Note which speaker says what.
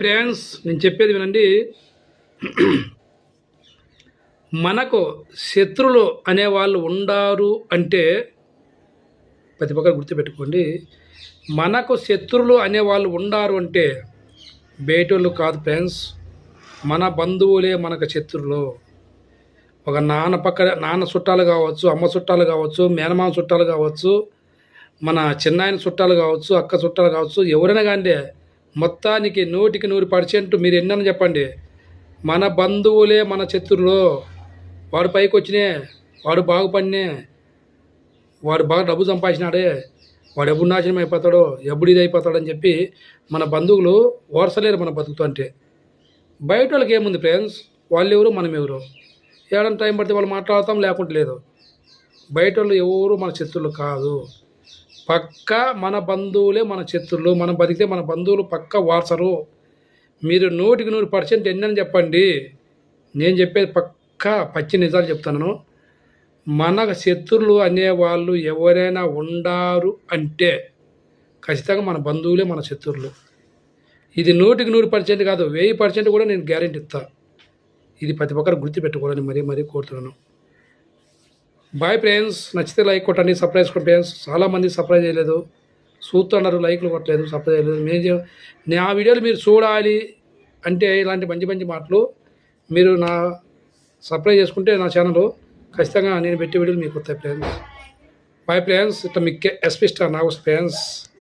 Speaker 1: Friends నేను చెప్పేది వినండి. మనకు శత్రులు అనేవాళ్ళు ఉండారు అంటే ప్రతి ఒక్కరు గుర్తుపెట్టుకోండి. మనకు శత్రులు అనేవాళ్ళు ఉండారు అంటే బయటోళ్ళు కాదు ఫ్రెండ్స్. మన బంధువులే మనకు శత్రులు. ఒక నాన్న పక్క నాన్న చుట్టాలు కావచ్చు అమ్మ చుట్టాలు కావచ్చు మేనమామ చుట్టాలు కావచ్చు మన చిన్నాయన చుట్టాలు కావచ్చు అక్క చుట్టాలు కావచ్చు ఎవరైనా కానీ మొత్తానికి నూటికి నూరు పర్సెంట్ మీరు ఎన్నని చెప్పండి? మన బంధువులే మన శత్రువులు. వాడు పైకి వచ్చినే వాడు బాగుపడినే వాడు బాగా డబ్బు సంపాదించినాడే వాడు ఎప్పుడు నాశనం అయిపోతాడో ఎప్పుడు ఇది అయిపోతాడో అని చెప్పి మన బంధువులు ఓర్చలేరు మన బతుకుతూ అంటే. బయట వాళ్ళకి ఏముంది ఫ్రెండ్స్ వాళ్ళు ఎవరు? మనం ఎవరు? ఏడని టైం పడితే వాళ్ళు మాట్లాడతాం లేకుంటే లేదు. బయట వాళ్ళు ఎవరు? మన శత్రువులు కాదు. పక్క మన బంధువులే మన శత్రులు మనం బతికితే మన బంధువులు పక్క వారసరు. మీరు నూటికి నూరు పర్సెంట్ ఎన్నని చెప్పండి. నేను చెప్పేది పక్క పచ్చి నిజాలు చెప్తాను మన శత్రులు అనేవాళ్ళు ఎవరైనా ఉండారు అంటే ఖచ్చితంగా మన బంధువులే మన శత్రులు. ఇది నూటికి నూరు పర్సెంట్ కాదు వెయ్యి పర్సెంట్ కూడా నేను గ్యారెంటీ ఇస్తాను ఇది ప్రతి ఒక్కరు గుర్తుపెట్టుకోవాలని మరీ మరీ కోరుతున్నాను. బాయ్ ఫ్రెండ్స్ నచ్చితే లైక్ కొట్టండి సర్ప్రైజ్ కొట్టండి ఫ్రెండ్స్ చాలామంది సర్ప్రైజ్ చేయలేదు. చూస్తున్నారు లైక్లు కొట్టలేదు సర్ప్రైజ్ చేయలేదు. మేము నా వీడియోలు మీరు చూడాలి అంటే ఇలాంటి మంచి మంచి మాటలు మీరు నా సర్ప్రైజ్ చేసుకుంటే నా ఛానల్ ఖచ్చితంగా నేను పెట్టే వీడియోలు మీకు వస్తాయి ఫ్రెండ్స్ బాయ్ ఫ్రెండ్స్ ఇట్లా మీకు ఎస్పీ స్టార్ నాకు ఫ్రెండ్స్